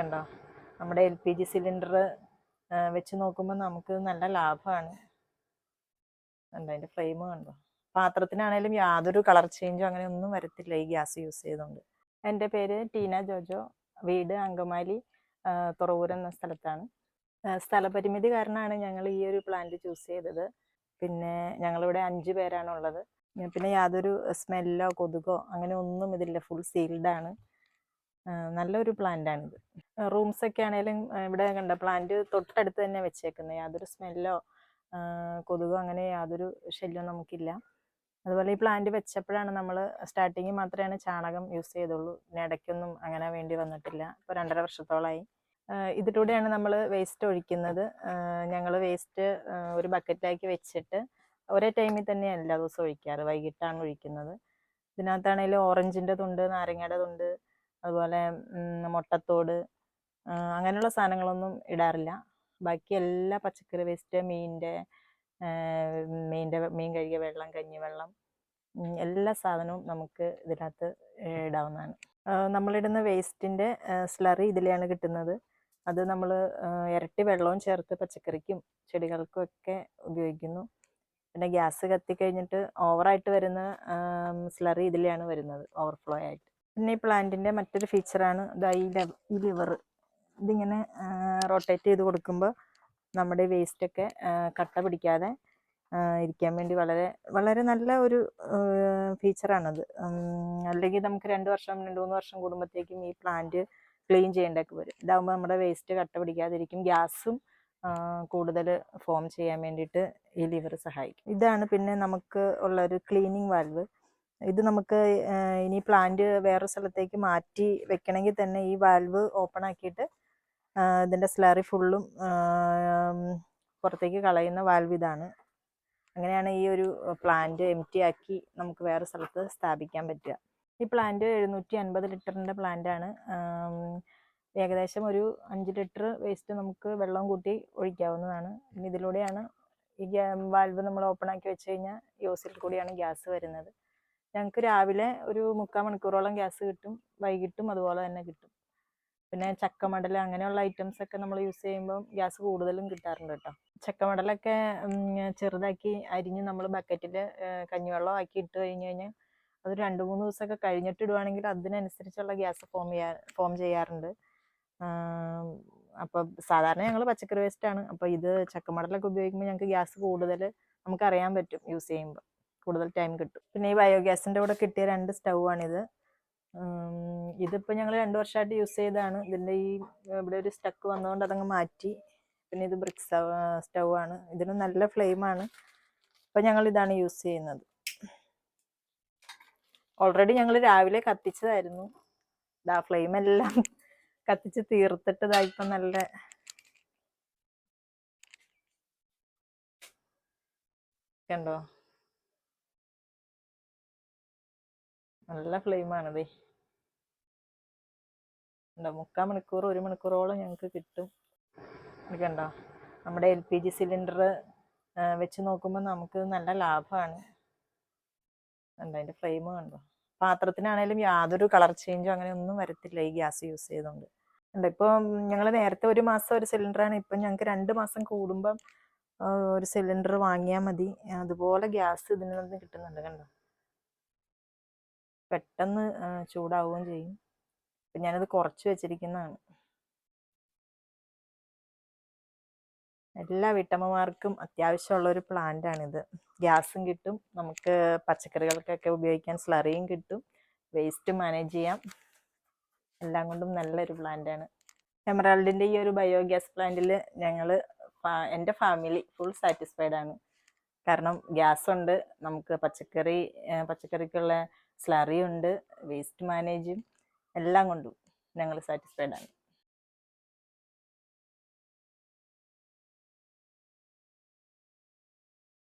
കണ്ടോ? നമ്മുടെ L P G cylinder വെച്ച് നോക്കുമ്പോൾ നമുക്ക് നല്ല ലാഭമാണ് കണ്ടോ? അതിന്റെ ഫ്രെയിം കണ്ടോ? പാത്രത്തിനാണേലും യാതൊരു കളർ ചേഞ്ചും അങ്ങനെ ഒന്നും വരത്തില്ല ഈ ഗ്യാസ് യൂസ് ചെയ്തുകൊണ്ട് എന്റെ പേര് ടീന ജോജോ. വീട് അങ്കമാലി തുറവൂർ എന്ന സ്ഥലത്താണ്. സ്ഥലപരിമിതി കാരണമാണ് ഞങ്ങൾ ഈ ഒരു പ്ലാന്റ് ചൂസ് ചെയ്തത്. പിന്നെ ഞങ്ങളിവിടെ അഞ്ച് പേരാണുള്ളത്. പിന്നെ യാതൊരു സ്മെല്ലോ കൊതുകോ അങ്ങനെ ഒന്നും ഇതില്ല. ഫുൾ സീൽഡ് ആണ്. ആ, നല്ലൊരു പ്ലാന്റാണിത് റൂംസ് ഒക്കെ ആണെങ്കിലും ഇവിടെ കണ്ട പ്ലാന്റ് തൊട്ടടുത്ത് തന്നെ വെച്ചേക്കുന്നത് യാതൊരു സ്മെല്ലോ കൊതുകോ അങ്ങനെ യാതൊരു ശല്യവും നമുക്കില്ല. അതുപോലെ ഈ പ്ലാന്റ് വെച്ചപ്പോഴാണ് നമ്മൾ സ്റ്റാർട്ടിങ് മാത്രമാണ് ചാണകം യൂസ് ചെയ്തുള്ളൂ. പിന്നെ ഇടയ്ക്കൊന്നും അങ്ങനെ വേണ്ടി വന്നിട്ടില്ല. ഇപ്പോൾ രണ്ടര വർഷത്തോളമായി ഇതിലൂടെയാണ് നമ്മൾ വേസ്റ്റ് ഒഴിക്കുന്നത്. ഞങ്ങൾ വേസ്റ്റ് ഒരു ബക്കറ്റിലാക്കി വെച്ചിട്ട് ഒരേ ടൈമിൽ തന്നെ എല്ലാ ദിവസവും ഒഴിക്കാറ്. വൈകിട്ടാണ് ഒഴിക്കുന്നത്. ഇതിനകത്താണെങ്കിലും ഓറഞ്ചിന്റെ തുണ്ട് നാരങ്ങയുടെ തുണ്ട് അതുപോലെ മുട്ടത്തോട് അങ്ങനെയുള്ള സാധനങ്ങളൊന്നും ഇടാറില്ല. ബാക്കി എല്ലാ പച്ചക്കറി വേസ്റ്റ് മീനിന്റെ മീനിന്റെ മീൻ കഴുകിയ വെള്ളം കഞ്ഞി വെള്ളം എല്ലാ സാധനവും നമുക്ക് ഇതിനകത്ത് ഇടാവുന്നതാണ്. നമ്മളിടുന്ന വേസ്റ്റിന്റെ സ്ലറി ഇതിലെയാണ് കിട്ടുന്നത്. അത് നമ്മൾ ഇരട്ടി വെള്ളവും ചേർത്ത് പച്ചക്കറിക്കും ചെടികൾക്കും ഒക്കെ ഉപയോഗിക്കുന്നു. പിന്നെ ഗ്യാസ് കത്തിക്കഴിഞ്ഞിട്ട് ഓവറായിട്ട് വരുന്ന സ്ലറി ഇതിലെയാണ് വരുന്നത് ഓവർഫ്ലോ ആയിട്ട്. പിന്നെ ഈ പ്ലാന്റിന്റെ മറ്റൊരു ഫീച്ചറാണ് ഇതാ ഈ ഈ ലിവർ. ഇതിങ്ങനെ റൊട്ടേറ്റ് ചെയ്ത് കൊടുക്കുമ്പോൾ നമ്മുടെ വേസ്റ്റൊക്കെ കട്ട പിടിക്കാതെ ഇരിക്കാൻ വേണ്ടി വളരെ വളരെ നല്ല ഒരു ഫീച്ചറാണത്. അല്ലെങ്കിൽ നമുക്ക് രണ്ട് വർഷം രണ്ട് മൂന്ന് വർഷം കൂടുമ്പോഴത്തേക്കും ഈ പ്ലാന്റ് ക്ലീൻ ചെയ്യേണ്ടതൊക്കെ വരും. ഇതാകുമ്പോൾ നമ്മുടെ വേസ്റ്റ് കട്ട പിടിക്കാതിരിക്കും. ഗ്യാസും കൂടുതൽ ഫോം ചെയ്യാൻ വേണ്ടിയിട്ട് ഈ ലിവർ സഹായിക്കും. ഇതാണ് പിന്നെ നമുക്ക് ഉള്ള ഒരു ക്ലീനിങ് വാൽവ്. ഇത് നമുക്ക് ഇനി പ്ലാന്റ് വേറെ സ്ഥലത്തേക്ക് മാറ്റി വെക്കണമെങ്കിൽ തന്നെ ഈ വാൽവ് ഓപ്പൺ ആക്കിയിട്ട് ഇതിന്റെ സ്ലറി ഫുള്ളും പുറത്തേക്ക് കളയുന്ന വാൽവ് ഇതാണ്. അങ്ങനെയാണ് ഈ ഒരു പ്ലാന്റ് എം ടി ആക്കി നമുക്ക് വേറെ സ്ഥലത്ത് സ്ഥാപിക്കാൻ പറ്റുക. ഈ പ്ലാന്റ് എഴുന്നൂറ്റി അൻപത് ലിറ്ററിന്റെ പ്ലാന്റാണ് ഏകദേശം ഒരു അഞ്ച് ലിറ്റർ വേസ്റ്റ് നമുക്ക് വെള്ളം കൂട്ടി ഒഴിക്കാവുന്നതാണ്. പിന്നെ ഇതിലൂടെയാണ് ഈ വാൽവ് നമ്മൾ ഓപ്പൺ ആക്കി വെച്ച് കഴിഞ്ഞാൽ യോസിൽ കൂടിയാണ് ഗ്യാസ് വരുന്നത്. ഞങ്ങൾക്ക് രാവിലെ ഒരു മുക്കാൽ മണിക്കൂറോളം ഗ്യാസ് കിട്ടും വൈകിട്ടും അതുപോലെ തന്നെ കിട്ടും. പിന്നെ ചക്കമടൽ അങ്ങനെയുള്ള ഐറ്റംസ് ഒക്കെ നമ്മൾ യൂസ് ചെയ്യുമ്പോൾ ഗ്യാസ് കൂടുതലും കിട്ടാറുണ്ട് കേട്ടോ. ചക്കമടലൊക്കെ ചെറുതാക്കി അരിഞ്ഞ് നമ്മൾ ബക്കറ്റിൽ കഞ്ഞിവെള്ളം ആക്കി ഇട്ട് കഴിഞ്ഞ് കഴിഞ്ഞാൽ അത് രണ്ട് മൂന്ന് ദിവസമൊക്കെ കഴിഞ്ഞിട്ട് ഇടുവാണെങ്കിൽ അതിനനുസരിച്ചുള്ള ഗ്യാസ് ഫോം ചെയ്യാ ഫോം ചെയ്യാറുണ്ട്. അപ്പോൾ സാധാരണ ഞങ്ങൾ പച്ചക്കറി വേസ്റ്റാണ് അപ്പോൾ ഇത് ചക്കമടലൊക്കെ ഉപയോഗിക്കുമ്പോൾ ഞങ്ങൾക്ക് ഗ്യാസ് കൂടുതൽ നമുക്കറിയാൻ പറ്റും യൂസ് ചെയ്യുമ്പോൾ കൂടുതൽ ടൈം കിട്ടും. പിന്നെ ഈ ബയോഗ്യാസിന്റെ കൂടെ കിട്ടിയ രണ്ട് സ്റ്റൗ ആണിത്. ഇതിപ്പോൾ ഞങ്ങൾ രണ്ട് വർഷമായിട്ട് യൂസ് ചെയ്തതാണ്. ഇതിന്റെ ഈ ഇവിടെ ഒരു സ്റ്റക്ക് വന്നതുകൊണ്ട് അതങ്ങ് മാറ്റി. പിന്നെ ഇത് ബ്രിക്സ് സ്റ്റൗ ആണ്. ഇതിന് നല്ല ഫ്ലെയിം ആണ്. അപ്പം ഞങ്ങൾ ഇതാണ് യൂസ് ചെയ്യുന്നത്. ഓൾറെഡി ഞങ്ങൾ രാവിലെ കത്തിച്ചതായിരുന്നു. ഇതാ ഫ്ലെയിം എല്ലാം കത്തിച്ച് തീർത്തിട്ട് ഇപ്പം നല്ല കണ്ടോ? നല്ല ഫ്ലെയിമാണതേ ഉണ്ടോ മുക്കാൽ മണിക്കൂർ ഒരു മണിക്കൂറോളം ഞങ്ങൾക്ക് കിട്ടും. കണ്ടോ? നമ്മുടെ എൽ പി ജി സിലിണ്ടർ വെച്ച് നോക്കുമ്പോൾ നമുക്ക് നല്ല ലാഭമാണ് കണ്ടോ അതിന്റെ ഫ്ലെയിം കണ്ടോ? പാത്രത്തിനാണേലും യാതൊരു കളർ ചേഞ്ചോ അങ്ങനെ ഒന്നും വരത്തില്ല ഈ ഗ്യാസ് യൂസ് ചെയ്തുകൊണ്ട് ഉണ്ട് ഇപ്പോൾ ഞങ്ങൾ നേരത്തെ ഒരു മാസം ഒരു സിലിണ്ടറാണ് ഇപ്പം ഞങ്ങൾക്ക് രണ്ട് മാസം കൂടുമ്പം ഒരു സിലിണ്ടർ വാങ്ങിയാൽ മതി. അതുപോലെ ഗ്യാസ് ഇതിൽ നിന്ന് കിട്ടുന്നുണ്ട് കണ്ടോ? പെട്ടെന്ന് ചൂടാവുകയും ചെയ്യും. അപ്പം ഞാനത് കുറച്ച് വെച്ചിരിക്കുന്നതാണ്. എല്ലാ വീട്ടമ്മമാർക്കും അത്യാവശ്യമുള്ള ഒരു പ്ലാന്റാണിത്. ഗ്യാസും കിട്ടും നമുക്ക് പച്ചക്കറികൾക്കൊക്കെ ഉപയോഗിക്കാൻ സ്ലറിയും കിട്ടും വേസ്റ്റ് മാനേജ് ചെയ്യാം. എല്ലാം കൊണ്ടും നല്ലൊരു പ്ലാന്റ് ആണ് എമറാൾഡിന്റെ ഈ ഒരു ബയോഗ്യാസ് പ്ലാന്റിൽ ഞങ്ങൾ എന്റെ ഫാമിലി ഫുൾ സാറ്റിസ്ഫൈഡ് ആണ് കാരണം ഗ്യാസ് ഉണ്ട് നമുക്ക് പച്ചക്കറി പച്ചക്കറിക്കുള്ള സ്ലറി ഉണ്ട് വേസ്റ്റ് മാനേജും എല്ലാം കൊണ്ടും ഞങ്ങൾ സാറ്റിസ്ഫൈഡ് ആണ്.